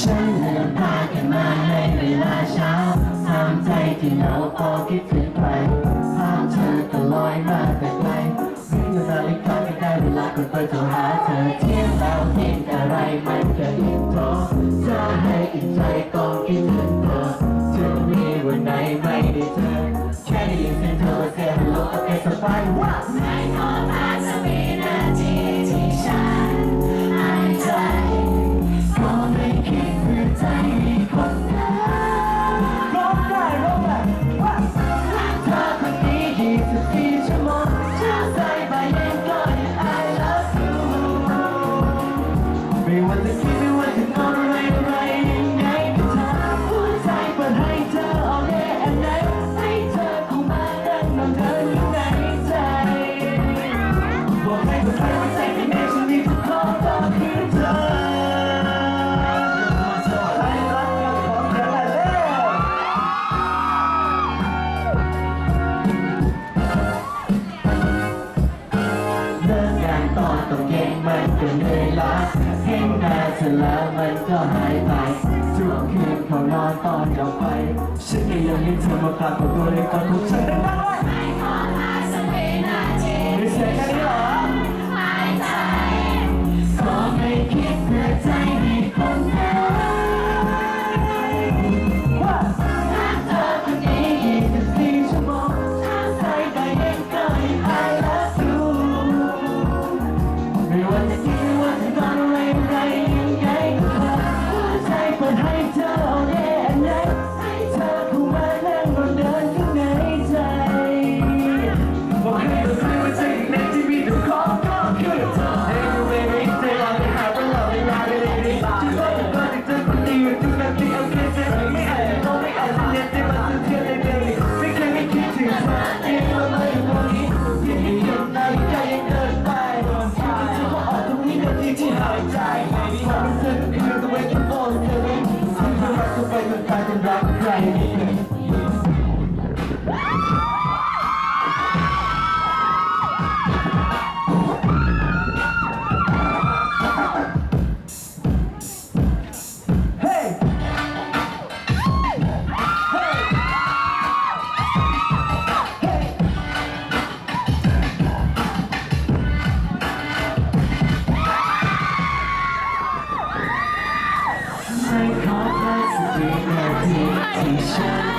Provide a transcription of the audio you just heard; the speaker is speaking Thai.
ฉันเลืมตากันมาในเวลาเช้าทำใจที่เหงาพอคิดถึงใครภาพเธอก็ลอยมาแต่ไกลวิ่งอยู่นาฬิกาไม่ได้เวลากดเปิดโทรหาเธอเที่ยงแล้วเที่ยงอะไรมันก็อินโทรจะให้อิ่มใจต้องคิดถึงเธอถึงมี วันไหนไม่ได้เจอแค่ได้ยินเสียงเธอเสียงฮัลโหลโอเคสบายว่าไม่ขอพาสักวินาที มันก็เหนื่อยล้าเห็นหน้าเธอแล้วมันก็หายไปทุกคืนเขานอนตอนเราไปฉันก็ยังเห็นเธอมาปรากฏตัวในความทุกข์ฉันดังๆเลยไม่ขอพาสักวินาทีมีเสียงแค่นี้เหรอ Maybe I'm sick, you're the way you fall, silly. I'm the rest of the way you're packing. 一下。